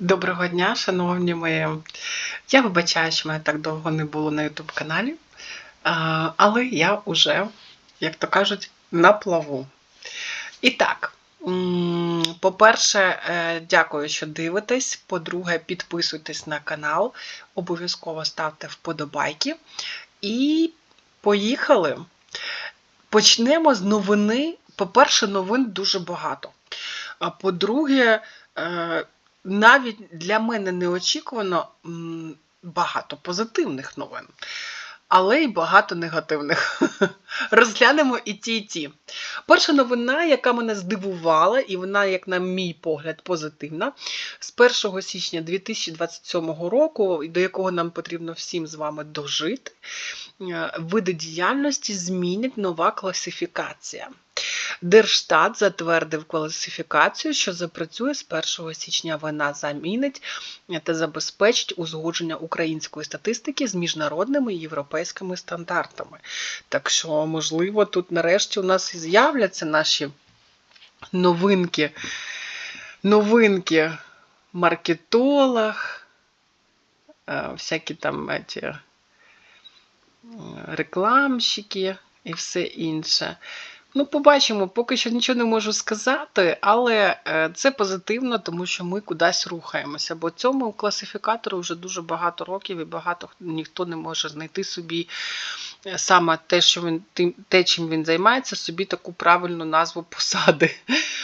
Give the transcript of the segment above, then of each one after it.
Доброго дня, шановні мої. Я вибачаю, що мене так довго не було на YouTube каналі, але я вже, як то кажуть, на плаву. І так, по-перше, е, дякую, що дивитесь. По-друге, підписуйтесь на канал, обов'язково ставте вподобайки. І поїхали. Почнемо з новини. По-перше, новин дуже багато. А по-друге, е, навіть для мене неочікувано багато позитивних новин, але й багато негативних. Розглянемо і ті, і ті. Перша новина, яка мене здивувала, і вона, як на мій погляд, позитивна. З 1 січня 2027 року, до якого нам потрібно всім з вами дожити, види діяльності змінить нова класифікація. Держстат затвердив класифікацію, що запрацює з 1 січня. Вона замінить та забезпечить узгодження української статистики з міжнародними і європейськими стандартами. Так що, можливо, тут нарешті у нас і з'являться наші новинки, новинки маркетолог, е, всякі там еті, е, рекламщики і все інше. Ну, побачимо, поки що нічого не можу сказати, але е, це позитивно, тому що ми кудись рухаємося. Бо цьому класифікатору вже дуже багато років і багато ніхто не може знайти собі е, саме те, що він те, чим він займається, собі таку правильну назву посади.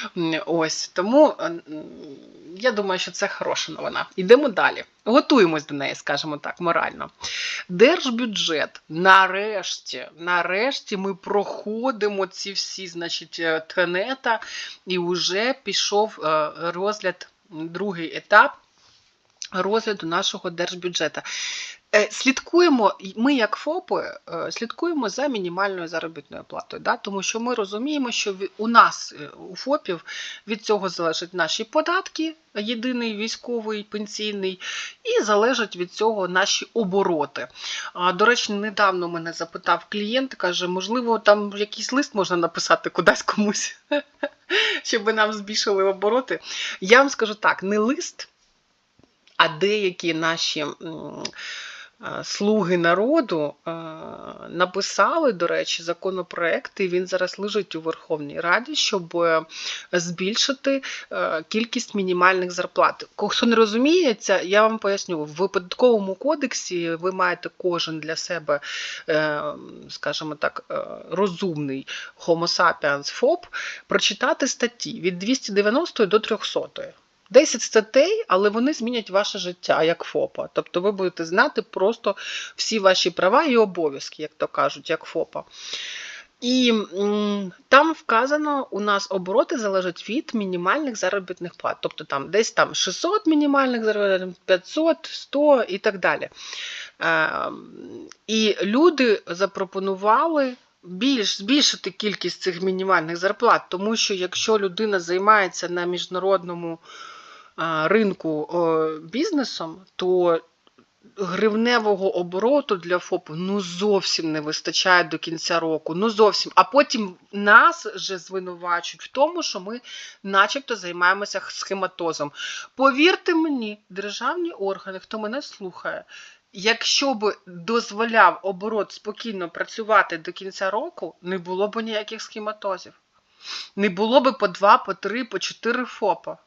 Ось тому е, я думаю, що це хороша новина. Йдемо далі. Готуємось до неї, скажімо так, морально. Держбюджет. Нарешті, нарешті ми проходимо ці всі, значить, е, тенета, і вже пішов е, розгляд, другий етап розгляду нашого держбюджету. Е, Слідкуємо, ми, як ФОПи, е, слідкуємо за мінімальною заробітною платою, да? тому що ми розуміємо, що у нас, е, у ФОПів, від цього залежать наші податки, єдиний військовий, пенсійний, і залежать від цього наші обороти. До речі, недавно мене запитав клієнт, каже, можливо, там якийсь лист можна написати кудись комусь, щоб нам збільшили обороти. Я вам скажу так, не лист, а деякі наші. Е, Слуги народу е, написали, до речі, законопроект, і він зараз лежить у Верховній Раді, щоб е, збільшити кількість мінімальних зарплат. Хто не розуміється, я вам поясню, в податковому кодексі ви маєте кожен для себе, скажімо так, розумний Homo sapiens FOB, прочитати статті від 290 до 300. 10 статей, але вони змінять ваше життя як ФОПа. Тобто ви будете знати просто всі ваші права і обов'язки, як то кажуть, як ФОПа. І там вказано, у нас обороти залежать від мінімальних заробітних плат. Тобто там десь там 600 мінімальних заробітних, 500, 100 і так далі. Е, і люди запропонували більш збільшити кількість цих мінімальних зарплат, тому що якщо людина займається на міжнародному ринку бізнесом, то гривневого обороту для ФОПу ну зовсім не вистачає до кінця року. Ну зовсім. А потім нас же звинувачують в тому, що ми начебто займаємося схематозом. Повірте мені, державні органи, хто мене слухає, якщо б дозволяв оборот спокійно працювати до кінця року, не було б ніяких схематозів. Не було б по два, по три, по чотири ФОПа.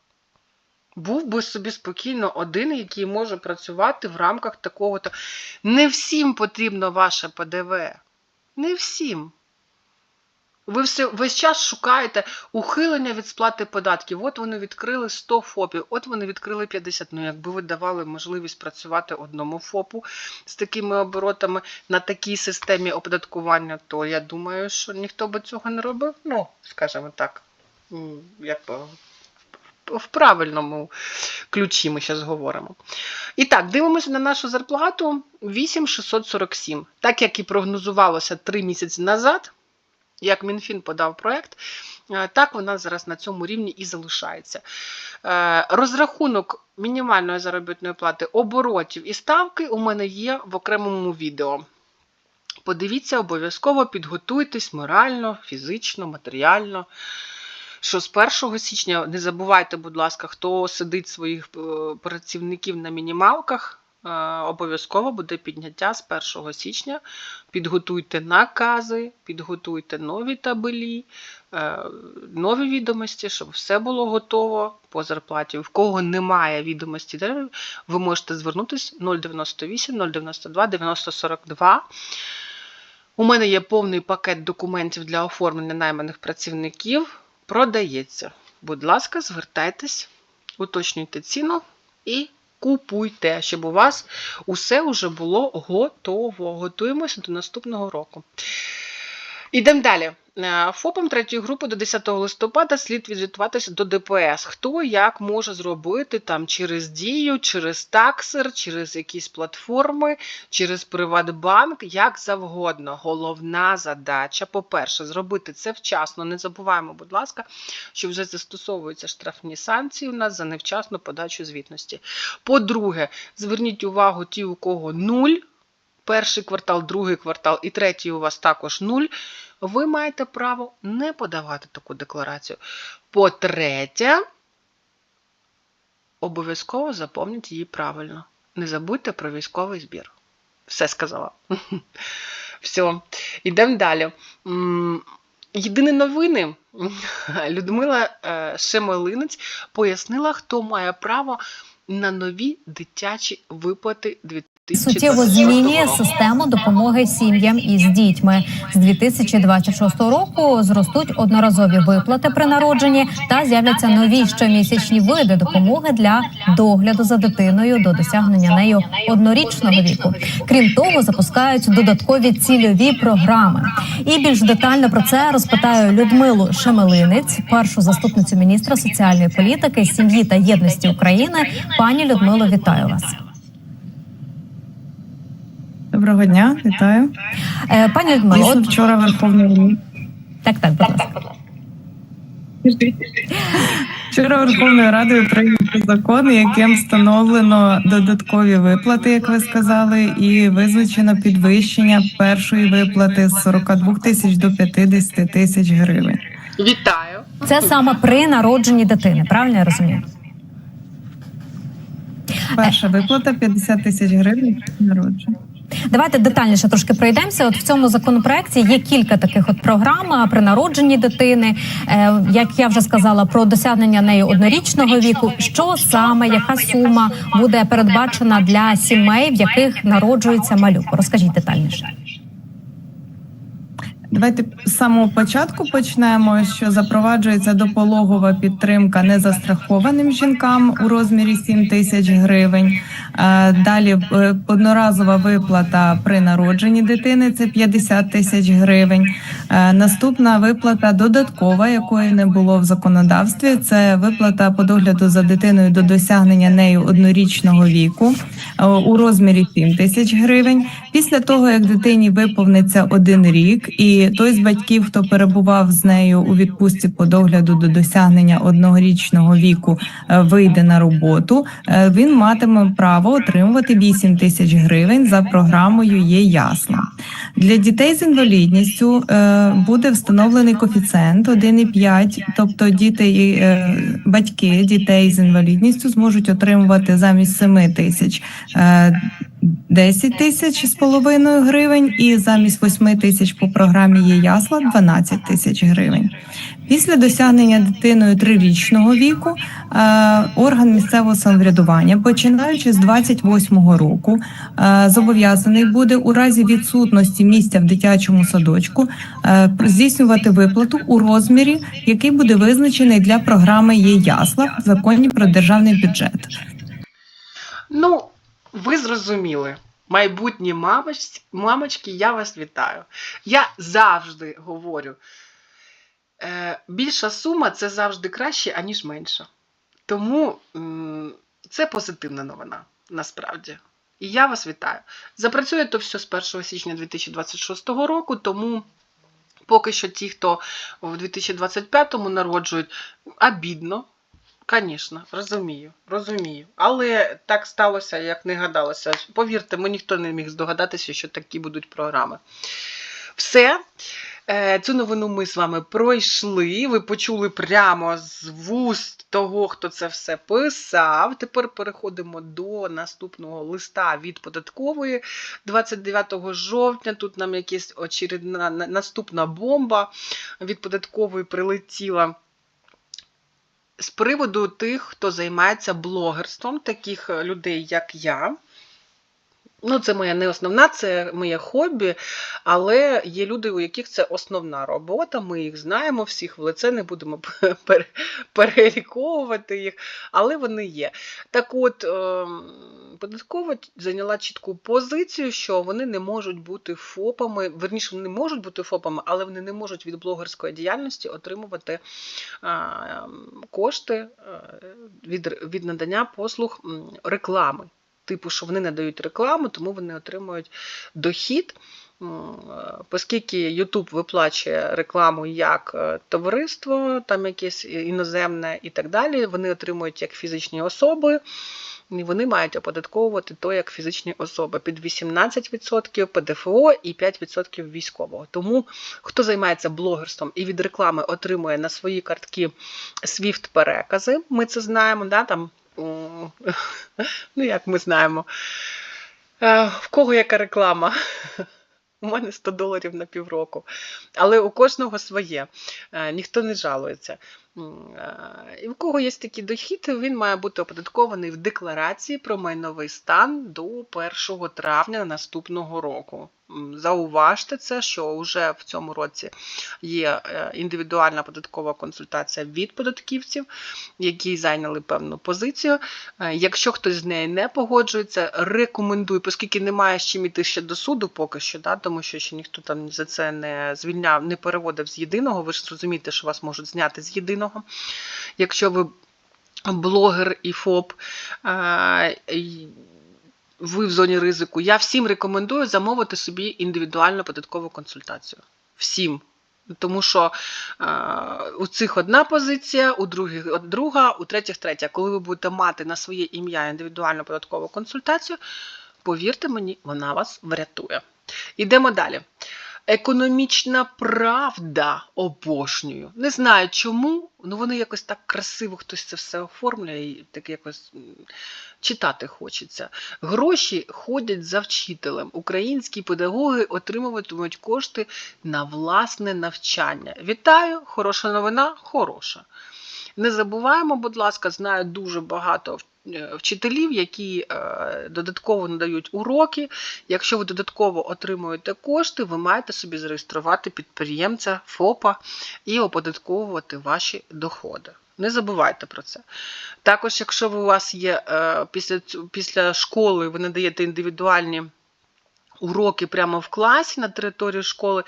Був би собі спокійно один, який може працювати в рамках такого. то Не всім потрібно ваше ПДВ. Не всім. Ви все, весь час шукаєте ухилення від сплати податків. От вони відкрили 100 ФОПів, от вони відкрили 50. Ну, якби ви давали можливість працювати одному ФОПу з такими оборотами на такій системі оподаткування, то я думаю, що ніхто би цього не робив. Ну, скажімо так, м, як би в правильному ключі ми зараз говоримо. І так, дивимося на нашу зарплату 8647. Так як і прогнозувалося 3 місяці назад, як Мінфін подав проект, е, так вона зараз на цьому рівні і залишається. Е, Розрахунок мінімальної заробітної плати, оборотів і ставки у мене є в окремому відео. Подивіться, обов'язково підготуйтесь морально, фізично, матеріально. Що з 1 січня не забувайте, будь ласка, хто сидить своїх е, працівників на мінімалках. е, Обов'язково буде підняття з 1 січня. Підготуйте накази, підготуйте нові табелі, е, нові відомості, щоб все було готово по зарплаті. В кого немає відомості, ви можете звернутися 098 092 9042. У мене є повний пакет документів для оформлення найманих працівників. Продається. Будь ласка, звертайтесь, уточнюйте ціну і купуйте, щоб у вас усе вже було готово. Готуємося до наступного року. Ідемо далі. Е, ФОПам третьої групи до 10 листопада слід відзвітуватися до ДПС. Хто як може зробити там через дію, через таксер, через якісь платформи, через Приватбанк, як завгодно. Головна задача, по-перше, зробити це вчасно. Не забуваємо, будь ласка, що вже застосовуються штрафні санкції у нас за невчасну подачу звітності. По-друге, зверніть увагу ті, у кого нуль. Перший квартал, другий квартал і третій у вас також нуль. Ви маєте право не подавати таку декларацію. По-третє, обов'язково заповніть її правильно. Не забудьте про військовий збір. Все сказала. Все, йдемо далі. Єдині новини. Людмила е, Шемелинець пояснила, хто має право на нові дитячі виплати 2026 суттєво змінює систему допомоги сім'ям із дітьми. З 2026 року зростуть одноразові виплати при народженні та з'являться нові щомісячні види допомоги для догляду за дитиною до досягнення нею однорічного віку. Крім того, запускають додаткові цільові програми. І більш детально про це розпитаю Людмилу Шемелинець, першу заступницю міністра соціальної політики, сім'ї та єдності України. Пані Людмило, вітаю вас. Доброго дня, вітаю. Е, Пані Людмило, от вчора Верховна Рада. так, так, будь ласка. Вчора Верховною Радою прийнято закон, яким встановлено додаткові виплати, як ви сказали, і визначено підвищення першої виплати з 42 тисяч до 50 тисяч гривень. Вітаю. Це саме при народженні дитини, правильно я розумію? Перша виплата 50 тисяч гривень при народження. Давайте детальніше трошки пройдемося. От в цьому законопроекті є кілька таких от програм при народженні дитини. Е, як я вже сказала, про досягнення нею однорічного віку. Що саме, яка сума буде передбачена для сімей, в яких народжується малюк? Розкажіть детальніше. Давайте з самого початку почнемо, що запроваджується допологова підтримка незастрахованим жінкам у розмірі 7 тисяч гривень. Е, Далі е, одноразова виплата при народженні дитини це 50 тисяч гривень. Е, Наступна виплата додаткова, якої не було в законодавстві. Це виплата по догляду за дитиною до досягнення нею однорічного віку е, у розмірі 7 тисяч гривень. Після того, як дитині виповниться один рік, і той з батьків, хто перебував з нею у відпустці по догляду до досягнення однорічного віку, е, вийде на роботу, він матиме право отримувати 8 тисяч гривень за програмою є ясла. Для дітей з інвалідністю буде встановлений коефіцієнт 1,5, тобто діти і е, батьки дітей з інвалідністю зможуть отримувати замість 7 тисяч е, 10 тисяч з половиною гривень, і замість 8 тисяч по програмі є ясла 12 тисяч гривень. Після досягнення дитиною трирічного віку е, орган місцевого самоврядування, починаючи з 28-го року, е, зобов'язаний буде у разі відсутності місця в дитячому садочку е, здійснювати виплату у розмірі, який буде визначений для програми є ясла в законі про державний бюджет. Ну, ви зрозуміли. Майбутні мамоч- мамочки, я вас вітаю. Я завжди говорю, е, більша сума це завжди краще, аніж менша. Тому м, це позитивна новина, насправді. І я вас вітаю. Запрацює то все з 1 січня 2026 року, тому поки що ті, хто в 2025-му народжують, обідно, Звісно, розумію, розумію. Але так сталося, як не гадалося. Повірте, ми ніхто не міг здогадатися, що такі будуть програми. Все. Е, Цю новину ми з вами пройшли. Ви почули прямо з вуст того, хто це все писав. Тепер переходимо до наступного листа від податкової 29 жовтня. Тут нам якась очередна наступна бомба від податкової прилетіла. З приводу тих, хто займається блогерством, таких е, людей, як я. Ну, це моя не основна, це моє хобі, але є люди, у яких це основна робота. Ми їх знаємо, всіх в лице не будемо переліковувати їх, але вони є. Так от, ем, податкова зайняла чітку позицію, що вони не можуть бути ФОПами, верніше, вони можуть бути ФОПами, але вони не можуть від блогерської діяльності отримувати ем, кошти е, від, від надання послуг реклами типу, що вони надають рекламу, тому вони отримують дохід. Е, Оскільки YouTube виплачує рекламу як е, товариство, там якесь іноземне і так далі, вони отримують як фізичні особи, і вони мають оподатковувати то як фізичні особи під 18% ПДФО і 5% військового. Тому хто займається блогерством і від реклами отримує на свої картки SWIFT перекази, ми це знаємо, да, там Ну, як ми знаємо. В кого яка реклама? У мене 100 доларів на півроку. Але у кожного своє. Е, Ніхто не жалується. Е, І в кого є такий дохід, він має бути оподаткований в декларації про майновий стан до 1 травня наступного року. Зауважте це, що вже в цьому році є е, індивідуальна податкова консультація від податківців, які зайняли певну позицію. Е, Якщо хтось з нею не погоджується, рекомендую, оскільки немає з чим іти ще до суду поки що, да, тому що ще ніхто там за це не звільняв, не переводив з єдиного. Ви ж розумієте, що вас можуть зняти з єдиного. Якщо ви блогер і ФОП, ви в зоні ризику, я всім рекомендую замовити собі індивідуальну податкову консультацію. Всім. Тому що е, у цих одна позиція, у других друга, у третіх третя. Коли ви будете мати на своє ім'я індивідуальну податкову консультацію, повірте мені, вона вас врятує. Ідемо далі. Економічна правда обожнюю. Не знаю чому, але вони якось так красиво хтось це все оформлює і так якось читати хочеться. Гроші ходять за вчителем. Українські педагоги отримуватимуть кошти на власне навчання. Вітаю! Хороша новина, хороша. Не забуваємо, будь ласка, знаю дуже багато вчителів, які е, додатково надають уроки. Якщо ви додатково отримуєте кошти, ви маєте собі зареєструвати підприємця ФОПа і оподатковувати ваші доходи. Не забувайте про це. Також, якщо у вас є е, після, після школи, ви надаєте індивідуальні уроки прямо в класі на території школи,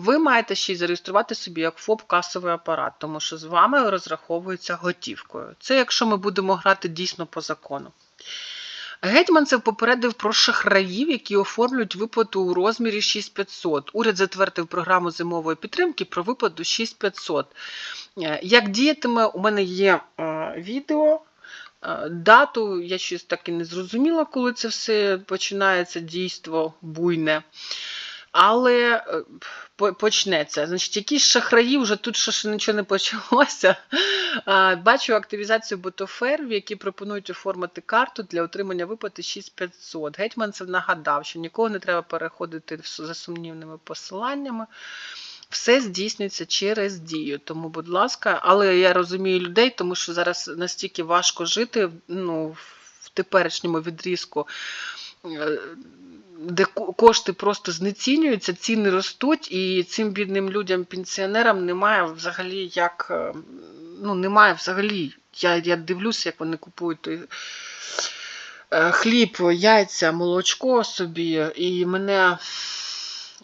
ви маєте ще й зареєструвати собі як ФОП касовий апарат, тому що з вами розраховується готівкою. Це якщо ми будемо грати дійсно по закону. Гетьманцев попередив про шахраїв, які оформлюють виплату у розмірі 6500. Уряд затвердив програму зимової підтримки про виплату 6500. Е, Як діятиме, у мене є е, відео. Е, Дату я щось так і не зрозуміла, коли це все починається дійство буйне. Але е, почнеться. Значить, якісь шахраї вже тут ще нічого не почалося. Бачу активізацію ботоферв, які пропонують оформити карту для отримання виплати 6500. Гетьманцев нагадав, що нікого не треба переходити за сумнівними посиланнями. Все здійснюється через дію. Тому, будь ласка, але я розумію людей, тому що зараз настільки важко жити ну, в теперішньому відрізку. Е, де кошти просто знецінюються, ціни ростуть, і цим бідним людям, пенсіонерам немає взагалі як. е, Ну, немає взагалі. Я, я дивлюся, як вони купують той е, хліб, яйця, молочко собі, і мене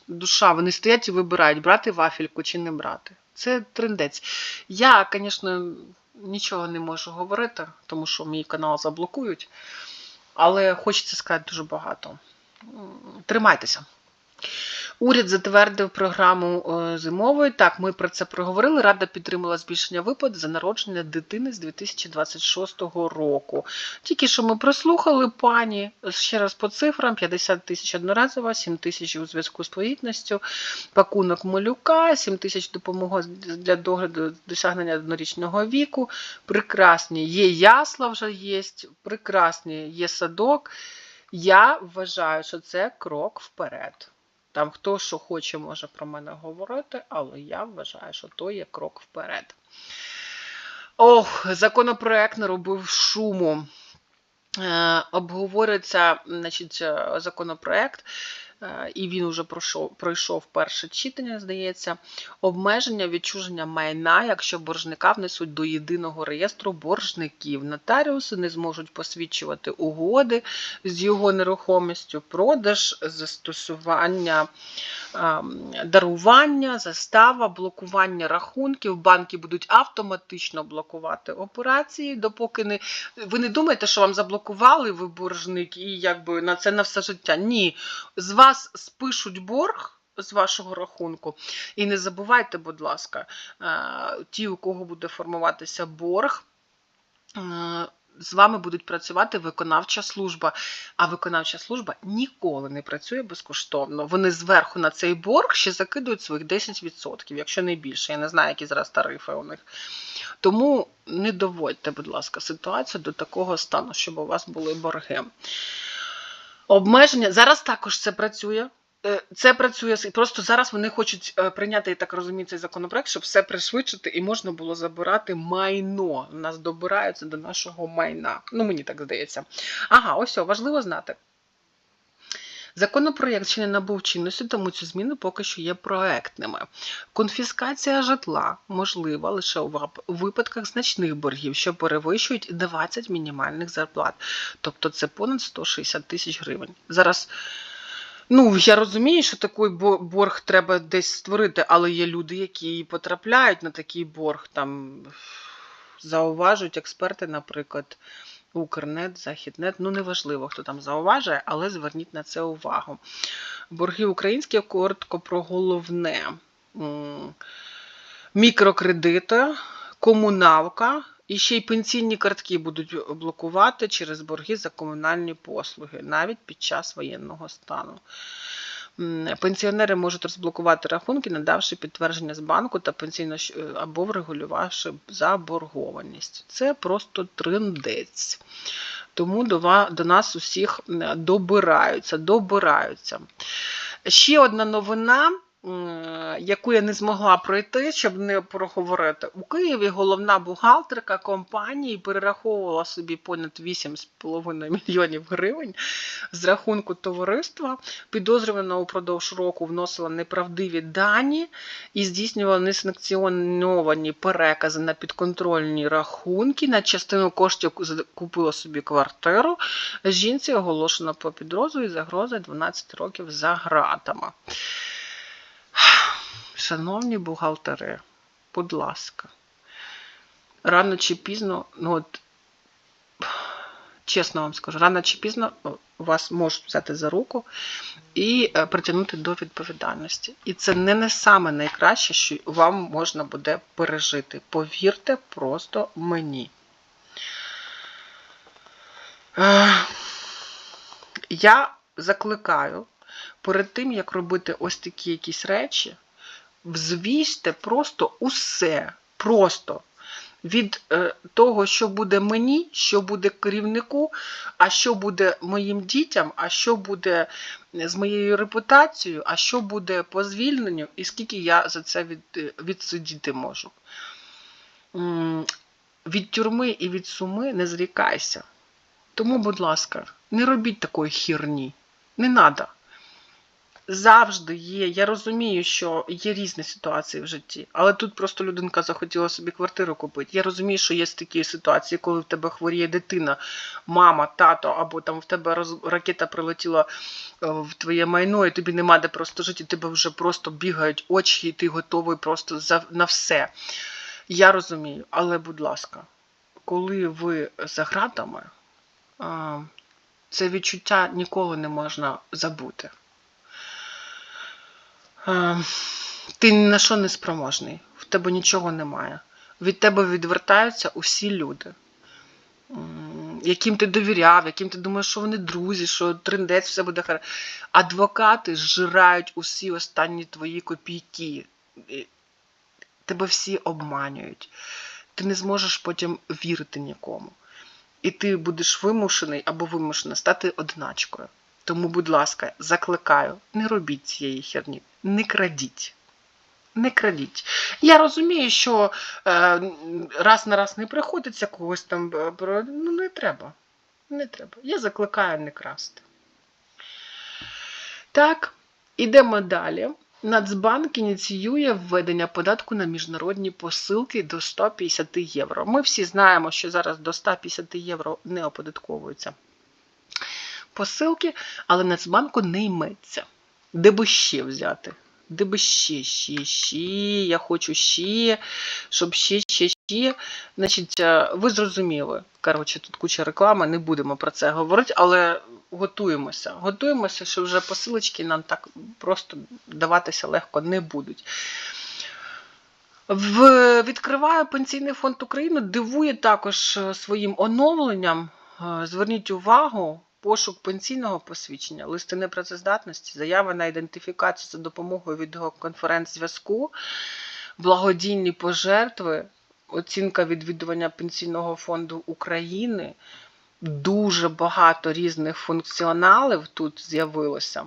душа, вони стоять і вибирають, брати вафельку чи не брати. Це трендець. Я, звісно, нічого не можу говорити, тому що мій канал заблокують, але хочеться сказати дуже багато. Тримайтеся. Уряд затвердив програму е, зимової. Так, ми про це проговорили. Рада підтримала збільшення виплат за народження дитини з 2026 року. Тільки що ми прослухали пані ще раз по цифрам: 50 тисяч одноразово, 7 тисяч у зв'язку з повітністю, пакунок малюка, 7 тисяч допомога для догляду досягнення однорічного віку. Прекрасні є ясла вже є, прекрасні є садок. Я вважаю, що це крок вперед. Там хто що хоче, може про мене говорити, але я вважаю, що то є крок вперед. Ох, законопроект не робив шуму. Е, обговорюється значить, е, законопроект, і він вже пройшов, пройшов перше читання, здається, обмеження відчуження майна, якщо боржника внесуть до єдиного реєстру боржників. Нотаріуси не зможуть посвідчувати угоди з його нерухомістю, продаж, застосування ем, дарування, застава, блокування рахунків. Банки будуть автоматично блокувати операції, допоки не ви не думаєте, що вам заблокували ви боржник і якби на це на все життя. Ні, з вас спишуть борг. З вашого рахунку. І не забувайте, будь ласка, е, ті, у кого буде формуватися борг, е, з вами будуть працювати виконавча служба. А виконавча служба ніколи не працює безкоштовно. Вони зверху на цей борг ще закидують своїх 10%, якщо не більше. Я не знаю, які зараз тарифи у них. Тому не доводьте, будь ласка, ситуацію до такого стану, щоб у вас були борги. Обмеження зараз також це працює. Е, Це працює просто зараз. Вони хочуть е, прийняти, я так розумію, цей законопроект, щоб все пришвидшити і можна було забирати майно. Нас добираються до нашого майна. Ну мені так здається. Ага, ось важливо знати. Законопроєкт ще не набув чинності, тому ці зміни поки що є проектними. Конфіскація житла можлива лише у випадках значних боргів, що перевищують 20 мінімальних зарплат. Тобто це понад 160 тисяч гривень. Зараз. Ну, я розумію, що такий борг треба десь створити, але є люди, які потрапляють на такий борг. Там зауважують експерти, наприклад, Укрнет, Західнет. Ну, неважливо, хто там зауважує, але зверніть на це увагу. Борги українські коротко про головне. Мікрокредити, комуналка. І ще й пенсійні картки будуть блокувати через борги за комунальні послуги, навіть під час воєнного стану. Пенсіонери можуть розблокувати рахунки, надавши підтвердження з банку та пенсійно щ- або врегулювавши заборгованість. Це просто триндець. Тому до, до нас усіх добираються, добираються. Ще одна новина, яку я не змогла пройти, щоб не проговорити. У Києві головна бухгалтерка компанії перераховувала собі понад 8,5 мільйонів гривень з рахунку товариства. Підозрювана упродовж року вносила неправдиві дані і здійснювала несанкціоновані перекази на підконтрольні рахунки. На частину коштів ку- купила собі квартиру. Жінці оголошено по підозру і загроза 12 років за гратами. Шановні бухгалтери, будь ласка, рано чи пізно, ну от, чесно вам скажу, рано чи пізно вас можуть взяти за руку і е, притягнути до відповідальності. І це не, не саме найкраще, що вам можна буде пережити. Повірте просто мені. Е, Я закликаю перед тим, як робити ось такі якісь речі, взвісьте просто усе. Просто від е, того, що буде мені, що буде керівнику, а що буде моїм дітям, а що буде з моєю репутацією, а що буде по звільненню, і скільки я за це від, е, відсидіти можу. Від тюрми і від суми не зрікайся. Тому, будь ласка, не робіть такої хірні. Не треба. Завжди є. Я розумію, що є різні ситуації в житті, але тут просто людинка захотіла собі квартиру купити. Я розумію, що є такі ситуації, коли в тебе хворіє дитина, мама, тато, або там в тебе роз... ракета прилетіла е, в твоє майно, і тобі нема де просто жити, і тебе вже просто бігають очі, і ти готовий просто на все. Я розумію, але, будь ласка, коли ви за гратами, а, це відчуття ніколи не можна забути. Ти ні на що не спроможний, в тебе нічого немає. Від тебе відвертаються усі люди, яким ти довіряв, яким ти думаєш, що вони друзі, що трендець все буде хорошо. Адвокати зжирають усі останні твої копійки. Тебе всі обманюють. Ти не зможеш потім вірити нікому. І ти будеш вимушений або вимушена стати одиначкою. Тому, будь ласка, закликаю, не робіть цієї херні, не крадіть. Не крадіть. Я розумію, що е, раз на раз не приходиться когось там. е, Ну, не треба. Не треба. Я закликаю не красти. Так, ідемо далі. Нацбанк ініціює введення податку на міжнародні посилки до 150 євро. Ми всі знаємо, що зараз до 150 євро не оподатковуються посилки, але Нацбанку не йметься. Де би ще взяти? Де би ще, ще, ще, я хочу ще, щоб ще, ще, ще. Значить, е, ви зрозуміли. Коротше, тут куча реклами, не будемо про це говорити, але готуємося. Готуємося, що вже посилочки нам так просто даватися легко не будуть. В, відкриваю Пенсійний фонд України, дивує також е, своїм оновленням. Е, Зверніть увагу, пошук пенсійного посвідчення, листи непрацездатності, заява на ідентифікацію за допомогою відеоконференц-зв'язку, благодійні пожертви, оцінка відвідування Пенсійного фонду України. Дуже багато різних функціоналів тут з'явилося.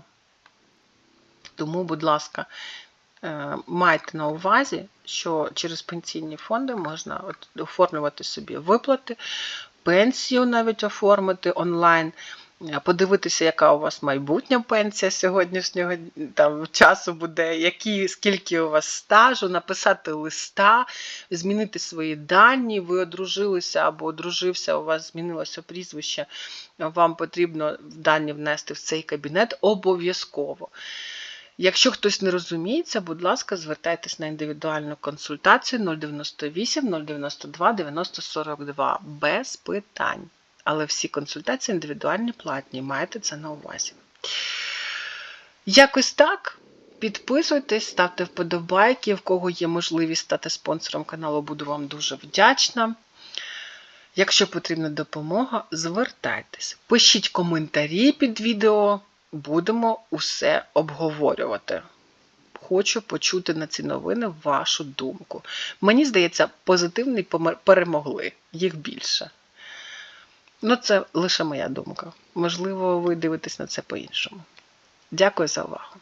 Тому, будь ласка, е, майте на увазі, що через пенсійні фонди можна оформлювати собі виплати, пенсію навіть оформити онлайн, подивитися, яка у вас майбутня пенсія сьогоднішнього там, часу буде, які, скільки у вас стажу, написати листа, змінити свої дані, ви одружилися або одружився, у вас змінилося прізвище, вам потрібно дані внести в цей кабінет обов'язково. Якщо хтось не розуміється, будь ласка, звертайтесь на індивідуальну консультацію 098 092 90 42 без питань. Але всі консультації індивідуальні платні, маєте це на увазі. Якось так. Підписуйтесь, ставте вподобайки, в кого є можливість стати спонсором каналу, буду вам дуже вдячна. Якщо потрібна допомога, звертайтесь. Пишіть коментарі під відео, будемо усе обговорювати. Хочу почути на ці новини вашу думку. Мені здається, позитивні помер- перемогли, їх більше. Ну, це лише моя думка. Можливо, ви дивитесь на це по-іншому. Дякую за увагу.